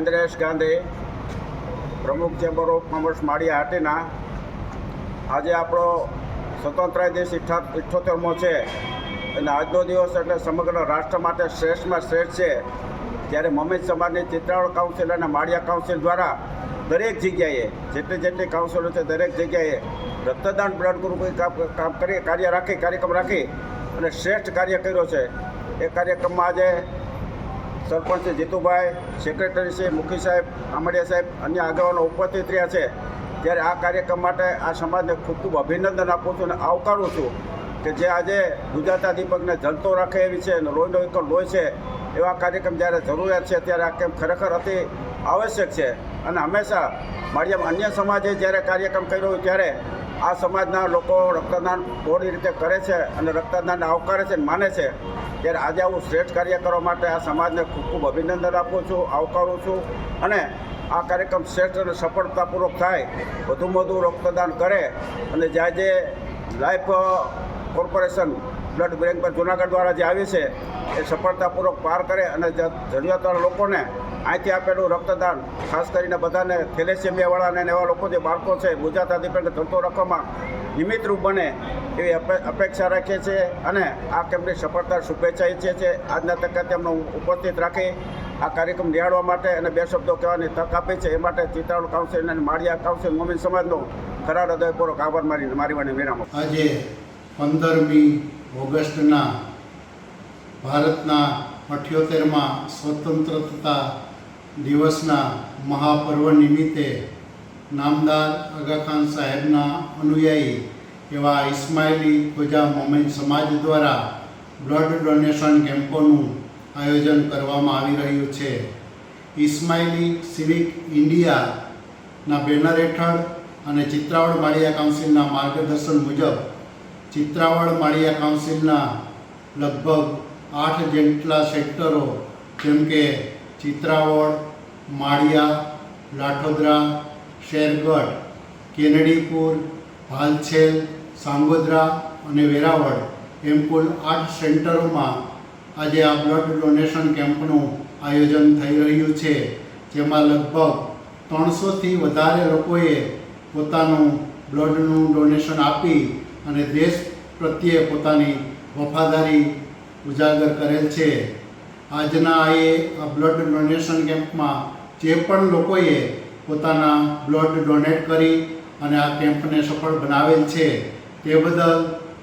મહેન્દ્રેશ ગાંધી, પ્રમુખ chamber of commerce Maliya Hatina, આજે આપણો સ્વતંત્ર દિવસ ઇઠ્ઠા ઇઠ્ઠોતેરમો છે. અને આજનો દિવસ એટલે સમગ્ર રાષ્ટ્ર માટે શ્રેષ્ઠમાં શ્રેષ્ઠ છે. ત્યારે મમેજ સમાજની ચિત્રાવળ કાઉન્સિલ અને માળિયા કાઉન્સિલ દ્વારા દરેક જગ્યાએ, જેટલી જેટલી કાઉન્સિલો છે દરેક જગ્યાએ રક્તદાન બ્લડ ગ્રુપ કામ કરી કાર્ય રાખી, કાર્યક્રમ રાખી અને શ્રેષ્ઠ કાર્ય કર્યો છે. એ કાર્યક્રમમાં આજે સરપંચ જીતુભાઈ સેક્રેટરી શ્રી મુખી સાહેબ, આમડિયા સાહેબ, અન્ય આગેવાનો ઉપસ્થિત રહ્યા છે. ત્યારે આ કાર્યક્રમ માટે આ સમાજને ખૂબ ખૂબ અભિનંદન આપું છું અને આવકારું છું કે જે આજે ગુજરાતા દીપકને જલતો રાખે એવી છે અને લોહીનો એક લોહી છે, એવા કાર્યક્રમ જ્યારે જરૂરિયાત છે ત્યારે આ કેમ ખરેખર અતિ આવશ્યક છે. અને હંમેશા માળિયામાં અન્ય સમાજે જ્યારે કાર્યક્રમ કર્યો ત્યારે આ સમાજના લોકો રક્તદાન પૂરી રીતે કરે છે અને રક્તદાનને આવકારે છે માને છે. ત્યારે આજે હું શ્રેષ્ઠ કાર્ય કરવા માટે આ સમાજને ખૂબ ખૂબ અભિનંદન આપું છું, આવકારું છું અને આ કાર્યક્રમ શ્રેષ્ઠ અને સફળતાપૂર્વક થાય. વધુમાં વધુ રક્તદાન કરે અને જ્યાં જે લાઈફ કોર્પોરેશન બ્લડ બેંક પર જુનાગઢ દ્વારા જે આવી છે, એ સફળતાપૂર્વક પાર કરે અને જરૂરિયાતવાળા લોકોને અહીંથી આપેલું રક્તદાન, ખાસ કરીને બધાને થેલેસેમિયાવાળાને એવા લોકો જે બાળકો છે ગુજરાત આદિપેન્ડ ધંધો રાખવામાં નિમિત્તરૂપ બને એવી અપેક્ષા રાખીએ છીએ અને આ કેમ્પની સફળતા શુભેચ્છા ઈચ્છીએ છીએ. આજના તકે તેમનો ઉપસ્થિત રાખી આ કાર્યક્રમ નિહાળવા માટે અને બે શબ્દો કહેવાની તક આપી છે. એ માટે ચિત્રાવડ કાઉન્સિલ અને માળિયા કાઉન્સિલ મોમિન સમાજનો ખરા હૃદયપૂર્વક આભાર મારી મારી વાણી વિરામ. આજે પંદરમી ઓગસ્ટના ભારતના અઠ્યોતેરમાં સ્વતંત્રતા દિવસના મહાપર્વ નિમિત્તે નામદાર આગાખાન સાહેબના અનુયાયી એવા ઇસ્માઇલી ખોજા મોમેન સમાજ દ્વારા બ્લડ ડોનેશન કેમ્પોનું આયોજન કરવામાં આવી રહ્યું છે. ઇસ્માઇલી સિવિક ઇન્ડિયાના બેનર હેઠળ અને ચિત્રાવડ માળિયા કાઉન્સિલના માર્ગદર્શન મુજબ ચિત્રાવડ માળિયા કાઉન્સિલના લગભગ આઠ જેટલા સેક્ટરો જેમ કે ચિત્રાવડ માળિયા, લાઠોદરા, શેરગઢ, કેનડીપુર ભાલછેલ સાંગોદરા અને વેરાવળ એમ કુલ આઠ સેન્ટરોમાં આજે આ બ્લડ ડોનેશન કેમ્પનું આયોજન થઈ રહ્યું છે, જેમાં લગભગ ત્રણસોથી વધારે લોકોએ પોતાનું બ્લડનું ડોનેશન આપી અને દેશ પ્રત્યે પોતાની વફાદારી ઉજાગર કરેલ છે. આજના એ બ્લડ ડોનેશન કેમ્પમાં જે પણ લોકોએ પોતાના બ્લડ ડોનેટ કરી અને આ કેમ્પને સફળ બનાવેલ છે, તે બદલ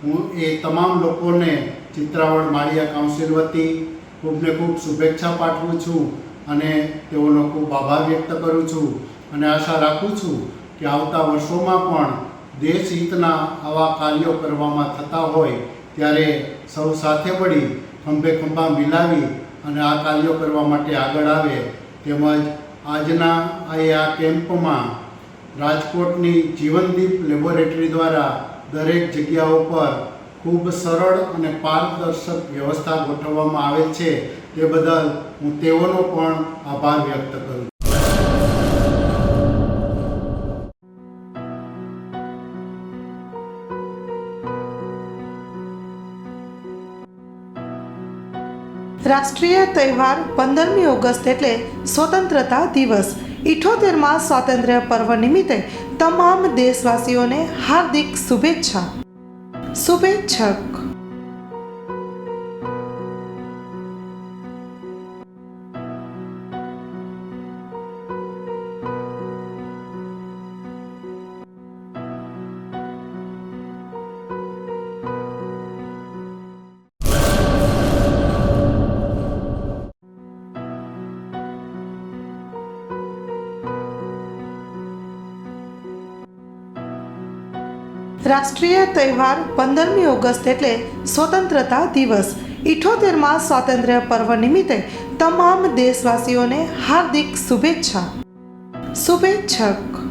હું એ તમામ લોકોને ચિત્રાવડ માળિયા કાઉન્સિલ વતી ખૂબને ખૂબ શુભેચ્છા પાઠવું છું અને તેઓનો ખૂબ આભાર વ્યક્ત કરું છું અને આશા રાખું છું કે આવતા વર્ષોમાં પણ દેશ હિતના આવા કાર્યો કરવામાં થતા હોય ત્યારે સૌ સાથે મળી ખંભે ખંભા મિલાવી અને આ કાર્યો કરવા માટે આગળ આવે તેમજ આજના આ કેમ્પમાં રાજકોટની જીવનદીપ લેબોરેટરી દ્વારા દરેક જગ્યાઓ પર ખૂબ સરળ અને પારદર્શક વ્યવસ્થા ગોઠવવામાં આવે છે. તે બદલ હું તેઓનો પણ આભાર વ્યક્ત કરું રાષ્ટ્રીય તહેવાર પંદરમી ઓગસ્ટ એટલે સ્વતંત્રતા દિવસ. ઇઠોતેરમાં સ્વાતંત્ર્ય પર્વ નિમિત્તે તમામ દેશવાસીઓને હાર્દિક શુભેચ્છા. શુભેચ્છક. રાષ્ટ્રીય તહેવાર પંદરમી ઓગસ્ટ એટલે સ્વતંત્રતા દિવસ. ઇઠોતેરમાં સ્વાતંત્ર્ય પર્વ નિમિત્તે તમામ દેશવાસીઓને હાર્દિક શુભેચ્છા. શુભેચ્છક.